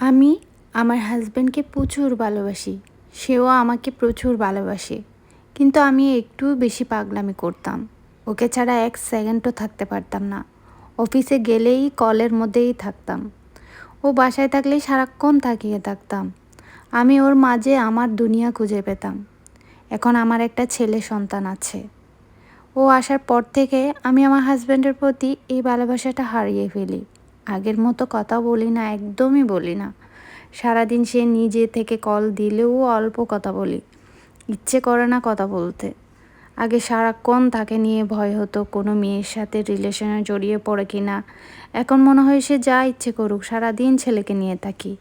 আমি আমার হাজব্যান্ডকে প্রচুর ভালোবাসি। সেও আমাকে প্রচুর ভালোবাসে। কিন্তু আমি একটু বেশি পাগলামি করতাম। ওকে ছাড়া এক সেকেন্ডও থাকতে পারতাম না। অফিসে গেলেই কলের মধ্যেই থাকতাম। ও বাসায় থাকলে সারাক্ষণ তাকিয়ে থাকতাম। আমি ওর মাঝে আমার দুনিয়া খুঁজে পেতাম। এখন আমার একটা ছেলে সন্তান আছে। ও আসার পর থেকে আমি আমার হাজব্যান্ডের প্রতি এই ভালোবাসাটা হারিয়ে ফেলি। আগের মতো কথা বলি না, একদমই বলি না। সারাদিন সে নিজে থেকে কল দিলেও অল্প কথা বলি। ইচ্ছে করে না কথা বলতে। আগে সারাক্ষণ তাকে নিয়ে ভয় হতো, কোনো মেয়ের সাথে রিলেশনে জড়িয়ে পড়ে কি না। এখন মনে হয় সে যা ইচ্ছে করুক, সারাদিন ছেলেকে নিয়ে থাকি।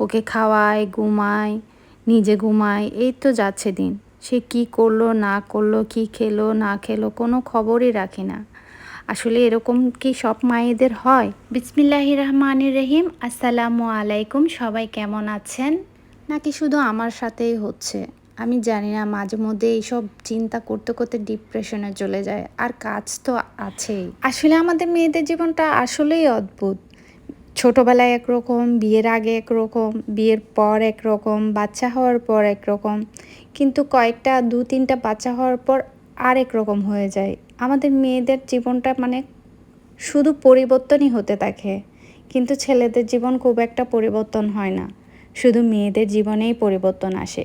ওকে খাওয়ায়, ঘুমায়, নিজে ঘুমায়, এই তো যাচ্ছে দিন। সে কি করল, না করল, কি খেলো, না খেলো, কোনো খবরই রাখি না। আসলে এরকম কি সব মায়েদের হয়? বিসমিল্লাহ রহমানির রহিম। আসসালামু আলাইকুম। সবাই কেমন আছেন? নাকি শুধু আমার সাথেই হচ্ছে? আমি জানি না মাঝে মধ্যে এইসব চিন্তা করতে করতে ডিপ্রেশনে চলে যায়। আর কাজ তো আছেই। আসলে আমাদের মেয়েদের জীবনটা আসলেই অদ্ভুত। ছোটোবেলায় একরকম বিয়ের আগে একরকম বিয়ের পর একরকম বাচ্চা হওয়ার পর একরকম। কিন্তু কয়েকটা দু তিনটা বাচ্চা হওয়ার পর আরেক রকম হয়ে যায়। আমাদের মেয়েদের জীবনটা মানে শুধু পরিবর্তনই হতে থাকে। কিন্তু ছেলেদের জীবন খুব একটা পরিবর্তন হয় না। শুধু মেয়েদের জীবনেই পরিবর্তন আসে।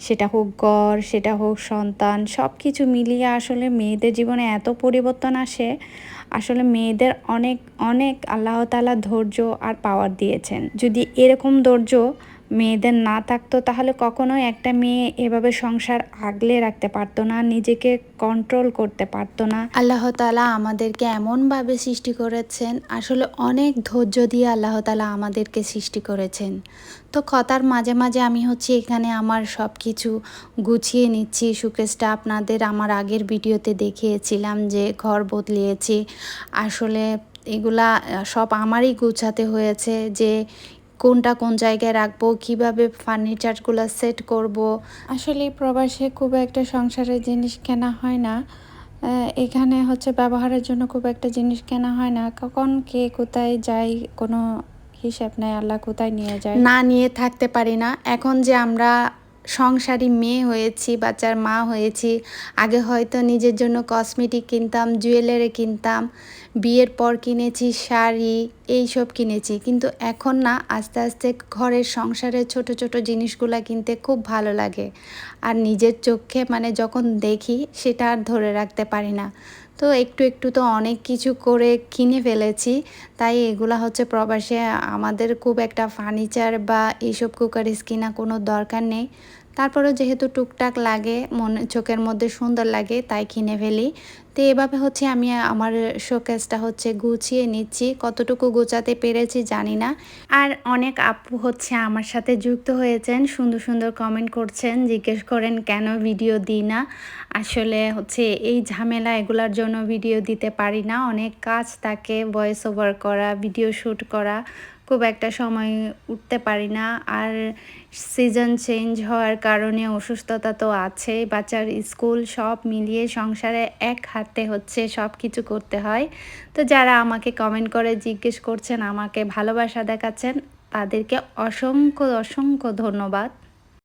সেটা হোক গড় সেটা হোক সন্তান সব কিছু মিলিয়ে আসলে মেয়েদের জীবনে এত পরিবর্তন আসে। আসলে মেয়েদের অনেক অনেক আল্লাহ তালা ধৈর্য আর পাওয়ার দিয়েছেন। যদি এরকম ধৈর্য মেয়েদের না থাকতো, তাহলে কখনোই একটা মেয়ে এভাবে সংসার আগলে রাখতে পারতো না, নিজেকে কন্ট্রোল করতে পারতো না। আল্লাহ তালা আমাদেরকে এমনভাবে সৃষ্টি করেছেন, আসলে অনেক ধৈর্য দিয়ে আল্লাহ তালা আমাদেরকে সৃষ্টি করেছেন। তো কথার মাঝে মাঝে আমি হচ্ছে এখানে আমার সব কিছু গুছিয়ে নিচ্ছি। সুকেশটা আপনাদের আমার আগের ভিডিওতে দেখিয়েছিলাম যে ঘর বদলিয়েছি আসলে এগুলা সব আমারই গুছাতে হয়েছে যে কোনটা কোন জায়গায় রাখব কীভাবে ফার্নিচারগুলো সেট করব। আসলে প্রবাসে খুব একটা সংসারের জিনিস কেনা হয় না। এখানে হচ্ছে ব্যবহারের জন্য খুব একটা জিনিস কেনা হয় না। কখন কে কোথায় যায় কোনো হিসাব নেয় আল্লাহ কোথায় নিয়ে যায়। না নিয়ে থাকতে পারি না। এখন যে আমরা সংসারী মেয়ে হয়েছি বাচ্চার মা হয়েছি। আগে হয়তো নিজের জন্য কসমেটিক কিনতাম জুয়েলারি কিনতাম। বিয়ের পর কিনেছি শাড়ি এই সব কিনেছি। কিন্তু এখন না, আস্তে আস্তে ঘরের সংসারের ছোট ছোট জিনিসগুলো কিনতে খুব ভালো লাগে। আর নিজের চোখে মানে যখন দেখি, সেটা আর ধরে রাখতে পারি না। তো একটু একটু তো অনেক কিছু করে কিনে ফেলেছি। তাই এগুলা হচ্ছে প্রবাসে আমাদের খুব একটা ফার্নিচার বা এইসব কুকারিস কিনা কোনো দরকার নেই। তারপরেও যেহেতু টুকটাক লাগে, মনে, চোখের মধ্যে সুন্দর লাগে, তাই কিনে ফেলি। তো এভাবে হচ্ছে আমি আমার শোকেসটা হচ্ছে গুছিয়ে নিচ্ছি। কতটুকু গোছাতে পেরেছি জানি না। আর অনেক আপু হচ্ছে আমার সাথে যুক্ত হয়েছেন, সুন্দর সুন্দর কমেন্ট করছেন, জিজ্ঞেস করেন, কেন ভিডিও দিই না? আসলে হচ্ছে এই ঝামেলা এগুলার জন্য ভিডিও দিতে পারি না। অনেক কাজ থাকে ভয়েস ওভার করা ভিডিও শ্যুট করা। খুব একটা সময় উঠতে পারি না। আর সিজন চেঞ্জ হওয়ার কারণে অসুস্থতা তো আছে বাচ্চার স্কুল সব মিলিয়ে সংসারে এক হাতে হচ্ছে সব কিছু করতে হয়। তো যারা আমাকে কমেন্ট করে জিজ্ঞেস করছেন, আমাকে ভালোবাসা দেখাচ্ছেন, তাদেরকে অসংখ্য অসংখ্য ধন্যবাদ।